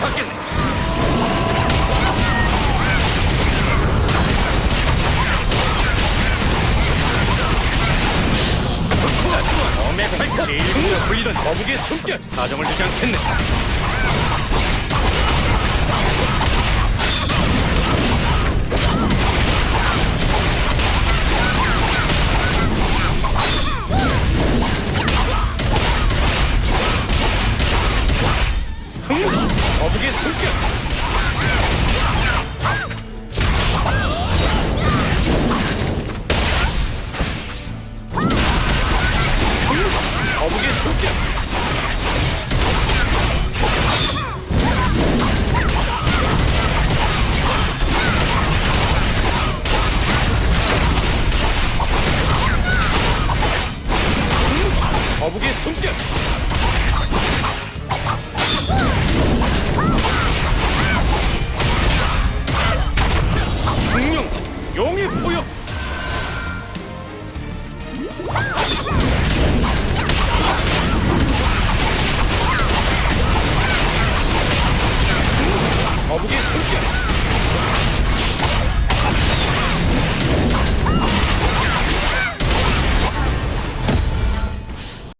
받겠네. 검의 팔 제일군으로 불리던 거북이의 숨결 사정을 두지 않겠네. 흥! 거북이의 숨결 거북이의 숨결 포역